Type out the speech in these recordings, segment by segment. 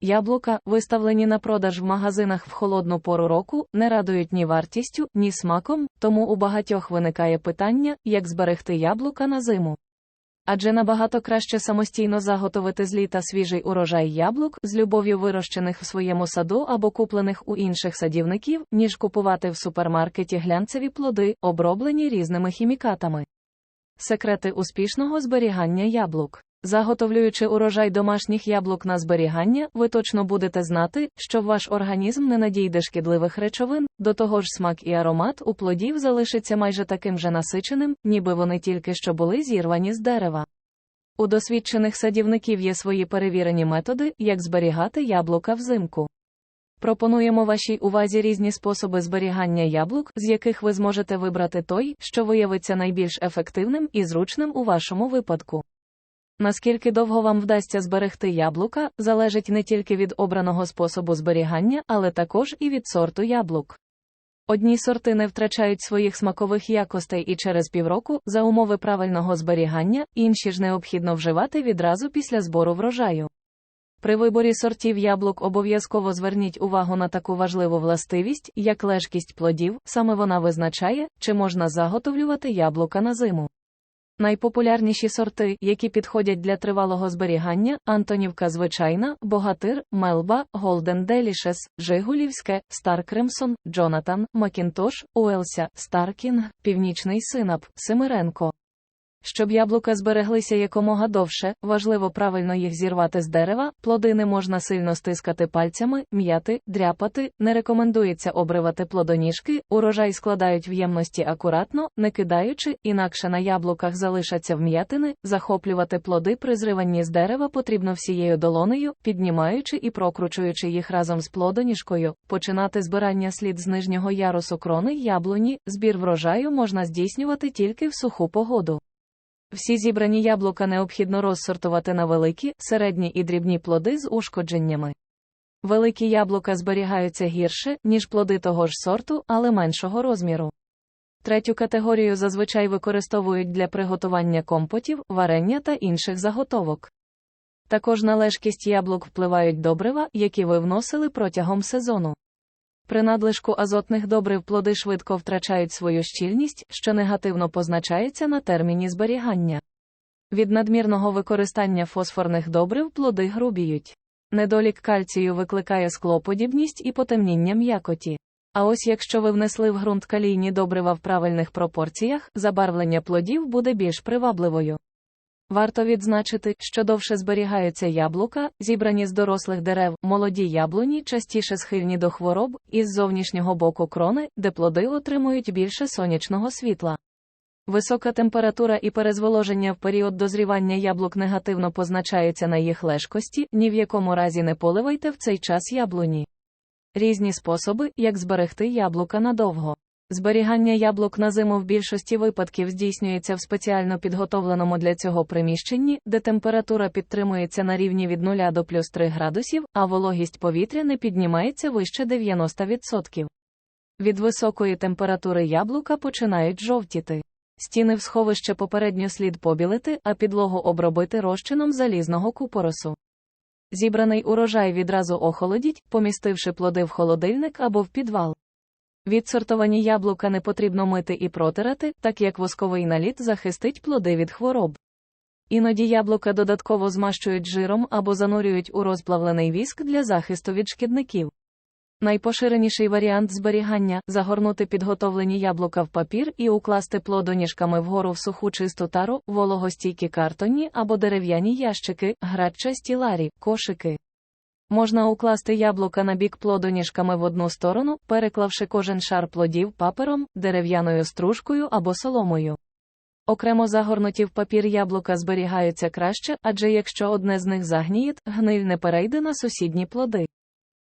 Яблука, виставлені на продаж в магазинах в холодну пору року, не радують ні вартістю, ні смаком, тому у багатьох виникає питання, як зберегти яблука на зиму. Адже набагато краще самостійно заготовити з літа свіжий урожай яблук, з любов'ю вирощених в своєму саду або куплених у інших садівників, ніж купувати в супермаркеті глянцеві плоди, оброблені різними хімікатами. Секрети успішного зберігання яблук. Заготовлюючи урожай домашніх яблук на зберігання, ви точно будете знати, що ваш організм не надійде шкідливих речовин, до того ж смак і аромат у плодів залишиться майже таким же насиченим, ніби вони тільки що були зірвані з дерева. У досвідчених садівників є свої перевірені методи, як зберігати яблука взимку. Пропонуємо вашій увазі різні способи зберігання яблук, з яких ви зможете вибрати той, що виявиться найбільш ефективним і зручним у вашому випадку. Наскільки довго вам вдасться зберегти яблука, залежить не тільки від обраного способу зберігання, але також і від сорту яблук. Одні сорти не втрачають своїх смакових якостей і через півроку, за умови правильного зберігання, інші ж необхідно вживати відразу після збору врожаю. При виборі сортів яблук обов'язково зверніть увагу на таку важливу властивість, як лежкість плодів, саме вона визначає, чи можна заготовлювати яблука на зиму. Найпопулярніші сорти, які підходять для тривалого зберігання, Антонівка звичайна, Богатир, Мелба, Голден Делішес, Жигулівське, Стар Кримсон, Джонатан, Макінтош, Уелся, Старкінг, Північний Синап, Семиренко. Щоб яблука збереглися якомога довше, важливо правильно їх зірвати з дерева, плоди не можна сильно стискати пальцями, м'яти, дряпати, не рекомендується обривати плодоніжки, урожай складають в ємності акуратно, не кидаючи, інакше на яблуках залишаться вм'ятини, захоплювати плоди при зриванні з дерева потрібно всією долонею, піднімаючи і прокручуючи їх разом з плодоніжкою, починати збирання слід з нижнього ярусу крони яблуні, збір врожаю можна здійснювати тільки в суху погоду. Всі зібрані яблука необхідно розсортувати на великі, середні і дрібні плоди з ушкодженнями. Великі яблука зберігаються гірше, ніж плоди того ж сорту, але меншого розміру. Третю категорію зазвичай використовують для приготування компотів, варення та інших заготовок. Також на лежкість яблук впливають добрива, які ви вносили протягом сезону. При надлишку азотних добрив плоди швидко втрачають свою щільність, що негативно позначається на терміні зберігання. Від надмірного використання фосфорних добрив плоди грубіють. Недолік кальцію викликає склоподібність і потемніння м'якоті. А ось якщо ви внесли в ґрунт калійні добрива в правильних пропорціях, забарвлення плодів буде більш привабливою. Варто відзначити, що довше зберігаються яблука, зібрані з дорослих дерев, молоді яблуні частіше схильні до хвороб, із зовнішнього боку крони, де плоди отримують більше сонячного світла. Висока температура і перезволоження в період дозрівання яблук негативно позначаються на їх лежкості, ні в якому разі не поливайте в цей час яблуні. Різні способи, як зберегти яблука надовго. Зберігання яблук на зиму в більшості випадків здійснюється в спеціально підготовленому для цього приміщенні, де температура підтримується на рівні від 0 до плюс 3 градусів, а вологість повітря не піднімається вище 90%. Від високої температури яблука починають жовтіти. Стіни в сховище попередньо слід побілити, а підлогу обробити розчином залізного купоросу. Зібраний урожай відразу охолодіть, помістивши плоди в холодильник або в підвал. Відсортовані яблука не потрібно мити і протирати, так як восковий наліт захистить плоди від хвороб. Іноді яблука додатково змащують жиром або занурюють у розплавлений віск для захисту від шкідників. Найпоширеніший варіант зберігання загорнути підготовлені яблука в папір і укласти плодоніжками вгору в суху чисту тару, вологостійкі картонні або дерев'яні ящики, градчасті ларі, кошики. Можна укласти яблука на бік плодоніжками в одну сторону, переклавши кожен шар плодів папером, дерев'яною стружкою або соломою. Окремо загорнуті в папір яблука зберігаються краще, адже якщо одне з них загніє, гниль не перейде на сусідні плоди.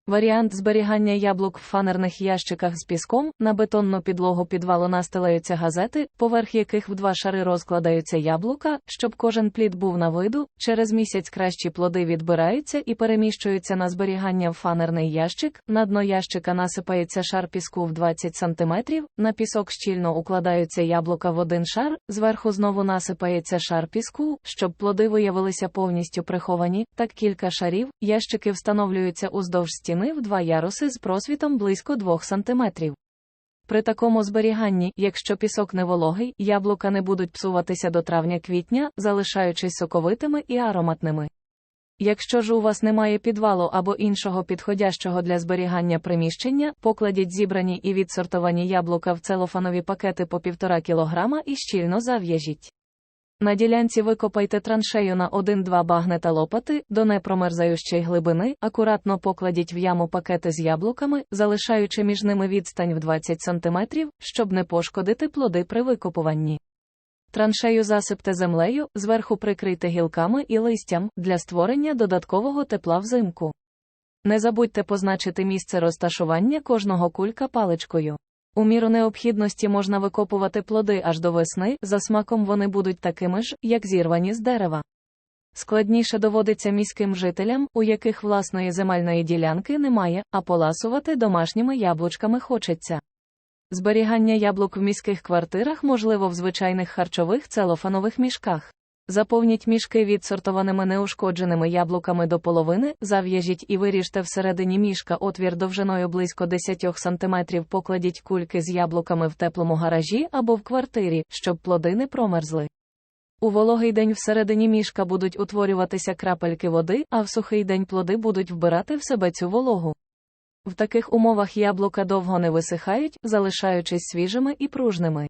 Варіант зберігання яблук в фанерних ящиках з піском, на бетонну підлогу підвалу настилаються газети, поверх яких в два шари розкладаються яблука, щоб кожен плід був на виду, через місяць кращі плоди відбираються і переміщуються на зберігання в фанерний ящик, на дно ящика насипається шар піску в 20 см, на пісок щільно укладаються яблука в один шар, зверху знову насипається шар піску, щоб плоди виявилися повністю приховані, так кілька шарів, ящики встановлюються уздовж стіни в два яруси з просвітом близько 2 см. При такому зберіганні, якщо пісок не вологий, яблука не будуть псуватися до травня-квітня, залишаючись соковитими і ароматними. Якщо ж у вас немає підвалу або іншого підходящого для зберігання приміщення, покладіть зібрані і відсортовані яблука в целофанові пакети по 1,5 кг і щільно зав'яжіть. На ділянці викопайте траншею на 1-2 багнета лопати до непромерзаючої глибини, акуратно покладіть в яму пакети з яблуками, залишаючи між ними відстань в 20 см, щоб не пошкодити плоди при викопуванні. Траншею засипте землею, зверху прикрийте гілками і листям для створення додаткового тепла взимку. Не забудьте позначити місце розташування кожного кулька паличкою. У міру необхідності можна викопувати плоди аж до весни, за смаком вони будуть такими ж, як зірвані з дерева. Складніше доводиться міським жителям, у яких власної земельної ділянки немає, а поласувати домашніми яблучками хочеться. Зберігання яблук в міських квартирах можливо в звичайних харчових целофанових мішках. Заповніть мішки відсортованими неушкодженими яблуками до половини, зав'яжіть і виріжте всередині мішка отвір довжиною близько 10 см. Покладіть кульки з яблуками в теплому гаражі або в квартирі, щоб плоди не промерзли. У вологий день всередині мішка будуть утворюватися крапельки води, а в сухий день плоди будуть вбирати в себе цю вологу. В таких умовах яблука довго не висихають, залишаючись свіжими і пружними.